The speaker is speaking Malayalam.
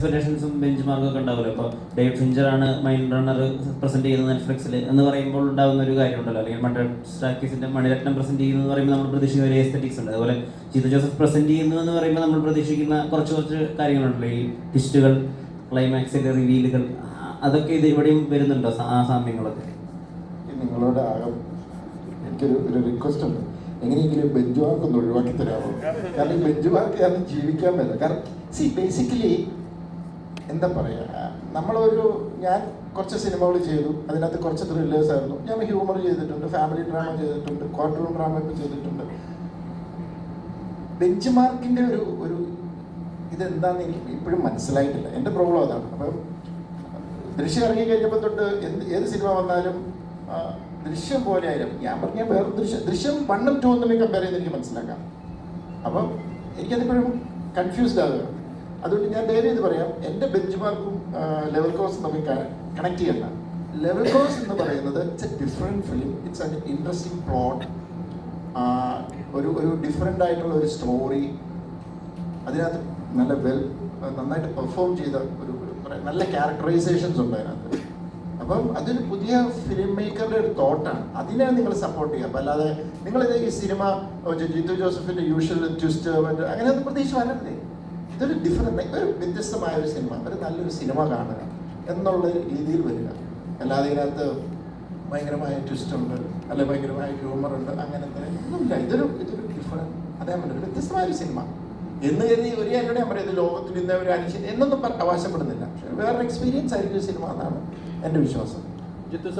എക്സ്പെക്ടേഷൻസും ബെഞ്ച് മാർക്കൊക്കെ ഉണ്ടാവുമല്ലോ. ഇപ്പോൾ ഡേവിഡ് ആണ് മൈൻഡ് റണ്ണർ പ്രസന്റ് ചെയ്യുന്നത് നെറ്റ്ഫ്ലിക്സിൽ എന്ന് പറയുമ്പോൾ ഉണ്ടാകുന്ന ഒരു കാര്യമുണ്ടല്ലോ. അല്ലെങ്കിൽ മണ്ട സ്റ്റാക്കീസിന്റെ മണിരത്നം പ്രസന്റ് ചെയ്യുന്നു എന്ന് പറയുമ്പോൾ നമ്മൾ പ്രതീക്ഷിക്കുന്ന ഒരു എസ്തറ്റിക്സ് ഉണ്ട്. അതുപോലെ ജീതു ജോസഫ് പ്രസന്റ് ചെയ്യുന്നു എന്ന് പറയുമ്പോൾ നമ്മൾ പ്രതീക്ഷിക്കുന്ന കുറച്ച് കുറച്ച് കാര്യങ്ങളുണ്ടല്ലോ. ഈ ട്വിസ്റ്റുകൾ ക്ലൈമാക്സിലെ റിവീലുകൾ അതൊക്കെ ഇത് ഇവിടെയും വരുന്നുണ്ടോ? ആ സാമ്യങ്ങളൊക്കെ. നിങ്ങളോട് എനിക്കൊരു ഒരു റിക്വസ്റ്റ് ഉണ്ട്. എങ്ങനെയെങ്കിലും ബെഞ്ച് മാർക്ക് ഒന്ന് ഒഴിവാക്കി തരാമോ? കാരണം ബെഞ്ച് മാർക്ക് കാരണം ജീവിക്കാൻ പറ്റില്ല കാരണം സി ബേസിക്കലി എന്താ പറയുക നമ്മളൊരു ഞാൻ കുറച്ച് സിനിമകൾ ചെയ്തു. അതിനകത്ത് കുറച്ച് ത്രില്ലേഴ്സ് ആയിരുന്നു. ഞാൻ ഹ്യൂമർ ചെയ്തിട്ടുണ്ട് ഫാമിലി ഡ്രാമ ചെയ്തിട്ടുണ്ട് ക്വാർട്ടർ ഡ്രാമ ഒക്കെ ചെയ്തിട്ടുണ്ട്. ബെഞ്ച് മാർക്കിന്റെ ഒരു ഒരു ഇതെന്താന്ന് എനിക്ക് ഇപ്പോഴും മനസ്സിലായിട്ടില്ല. എന്റെ പ്രോബ്ലം അതാണ്. അപ്പം ദൃശ്യം ഇറങ്ങി കഴിഞ്ഞപ്പോൾ തൊട്ട് എന്ത് ഏത് സിനിമ വന്നാലും ദൃശ്യം പോലെ ആയാലും ഞാൻ പറഞ്ഞ വേറെ ദൃശ്യം ദൃശ്യം വണ്ണും ടൂ തമ്മിൽ കമ്പയർ ചെയ്ത് എനിക്ക് മനസ്സിലാക്കാം. അപ്പം എനിക്കതിപ്പോഴും കൺഫ്യൂസ്ഡ് ആകുക അതുകൊണ്ട് ഞാൻ ഡെയിലി ചെയ്ത് പറയാം എന്റെ ബെഞ്ച് മാർക്കും ലെവൽ കോഴ്സും തമ്മിൽ കണക്ട് ചെയ്യണ്ട. ലെവൽ കോഴ്സ് എന്ന് പറയുന്നത് it's a different film it's an interesting plot ഒരു ഒരു ഡിഫറെന്റ് ആയിട്ടുള്ള ഒരു സ്റ്റോറി അതിനകത്ത് നല്ല വെൽ നന്നായിട്ട് പെർഫോം ചെയ്ത ഒരു നല്ല ക്യാരക്ടറൈസേഷൻസ് ഉണ്ട് അതിനകത്ത്. അപ്പം അതൊരു പുതിയ ഫിലിം മേക്കറുടെ ഒരു തോട്ടാണ് അതിനെ നിങ്ങൾ സപ്പോർട്ട് ചെയ്യുക. അപ്പം അല്ലാതെ നിങ്ങളിത് ഈ സിനിമ ജിത്തു ജോസഫിന്റെ യൂഷ്വൽ ട്വിസ്റ്റ് മറ്റേ അങ്ങനെയൊന്നും പ്രതീക്ഷ വരണ്ടേ ഇതൊരു ഡിഫറെന്റ് ഒരു വ്യത്യസ്തമായ ഒരു സിനിമ ഒരു നല്ലൊരു സിനിമ കാണുക എന്നുള്ള രീതിയിൽ വരിക. അല്ലാതെ ഇതിനകത്ത് ഭയങ്കരമായ ട്വിസ്റ്റ് ഉണ്ട് അല്ലെ ഭയങ്കരമായ ഹ്യൂമർ ഉണ്ട് അങ്ങനത്തെ ഒന്നുമില്ല ഇതൊരു ഇതൊരു ഡിഫറെന്റ് അദ്ദേഹം ഒരു വ്യത്യസ്തമായ ഒരു സിനിമ എന്ന് കരുതി ഒരു എന്നോട് ഞാൻ പറയുന്നത് ലോകത്തിൽ ഇന്ന ഒരു അനുശ എന്നൊന്നും അവകാശപ്പെടുന്നില്ല. പക്ഷെ വേറൊരു എക്സ്പീരിയൻസ് ആയിരിക്കും സിനിമ എന്നാണ് എന്റെ വിശ്വാസം. ജിത്തു